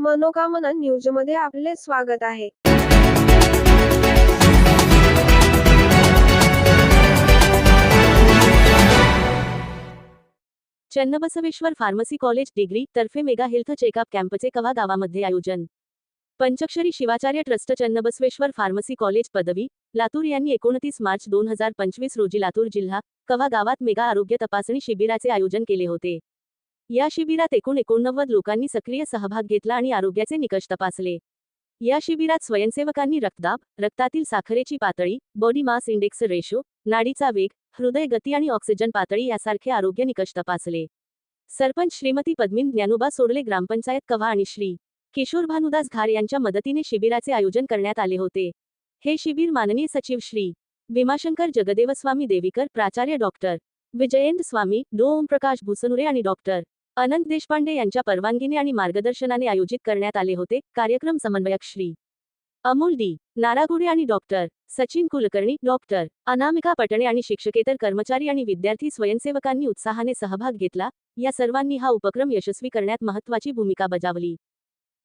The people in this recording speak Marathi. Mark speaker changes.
Speaker 1: मनोकामना न्यूजमध्ये आपले स्वागत आहे.
Speaker 2: चन्नबसवेश्वर फार्मसी कॉलेज डिग्री तर्फे मेगा हेल्थ चेकअप कॅम्पचे कवा गावामध्ये आयोजन. Panchakshari Shivacharya trust Channabasaveshwar pharmacy college पदवी लातूर यांनी एकोणतीस मार्च दोन हजार पंचवीस रोजी लातूर जिल्हा कवा गावात मेगा आरोग्य तपासणी शिबिराचे आयोजन केले होते. या शिबिरात एकूण एकोणनव्वद लोकांनी सक्रिय सहभाग घेतला आणि आरोग्याचे निकष तपासले. या शिबिरात स्वयंसेवकांनी रक्तदाब रक्तातील साखरेची पातळी बॉडी मास इंडेक्स रेशो नाडीचा वेग हृदय गती आणि ऑक्सिजन पातळी यासारखे आरोग्य निकष तपासले. सरपंच श्रीमती पद्मिन ज्ञानोबा सोडले ग्रामपंचायत कव्हा आणि श्री. किशोर भानुदास घार यांच्या मदतीने शिबिराचे आयोजन करण्यात आले होते. हे शिबिर माननीय सचिव श्री. भीमाशंकर जगदेवस्वामी देवीकर प्राचार्य डॉक्टर. विजयेंद्र स्वामी डो ओमप्रकाश भुसनुरे आणि डॉक्टर. अनंत देशपांडे यांच्या परवानगीने आणि मार्गदर्शनाने आयोजित करण्यात आले होते. कार्यक्रम समन्वयक श्री. अमोल डी. नारागुडे आणि डॉक्टर सचिन कुलकर्णी डॉक्टर अनामिका पटणे आणि शिक्षकेतर कर्मचारी आणि विद्यार्थी स्वयंसेवकांनी उत्साहाने सहभाग घेतला. या सर्वांनी हा उपक्रम यशस्वी करण्यात महत्त्वाची भूमिका बजावली.